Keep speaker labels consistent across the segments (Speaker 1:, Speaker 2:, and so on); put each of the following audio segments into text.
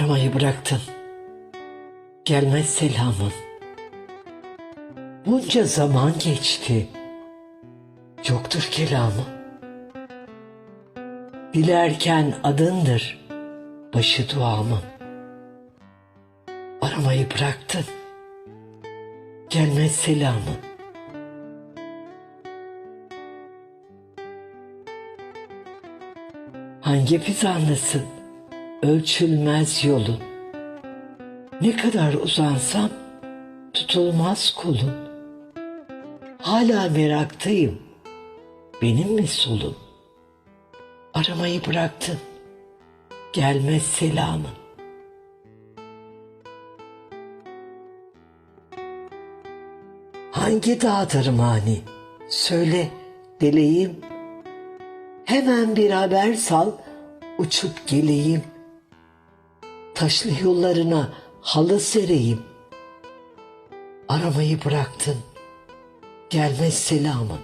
Speaker 1: Aramayı bıraktın. Gelmez selamın. Bunca zaman geçti. Yoktur kelamı. Dilerken adındır başı duamın. Aramayı bıraktın. Gelmez selamın. Hangi fizanlısın? Ölçülmez yolun. Ne kadar uzansam tutulmaz kolun. Hala meraktayım. Benim mi solun? Aramayı bıraktın. Gelmez selamın. Hangi dağdır mani? Söyle, deleyim. Hemen bir haber sal, uçup geleyim. Taşlı yollarına halı sereyim. Aramayı bıraktın, gelmez selamın.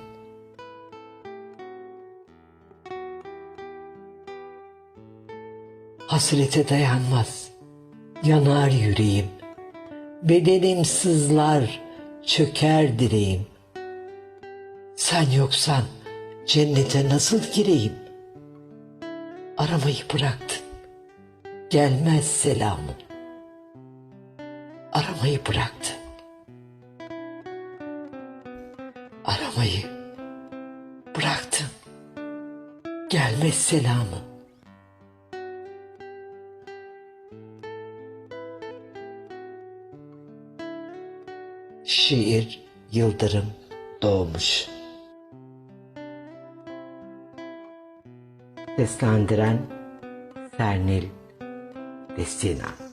Speaker 1: Hasrete dayanmaz, yanar yüreğim. Bedenim sızlar, çöker direğim. Sen yoksan cennete nasıl gireyim? Aramayı bıraktın, gelmez selamın. Aramayı bıraktın. Aramayı bıraktın, gelmez selamın. Şiir Yıldırım Doğmuş Seslendiren Sernil escena.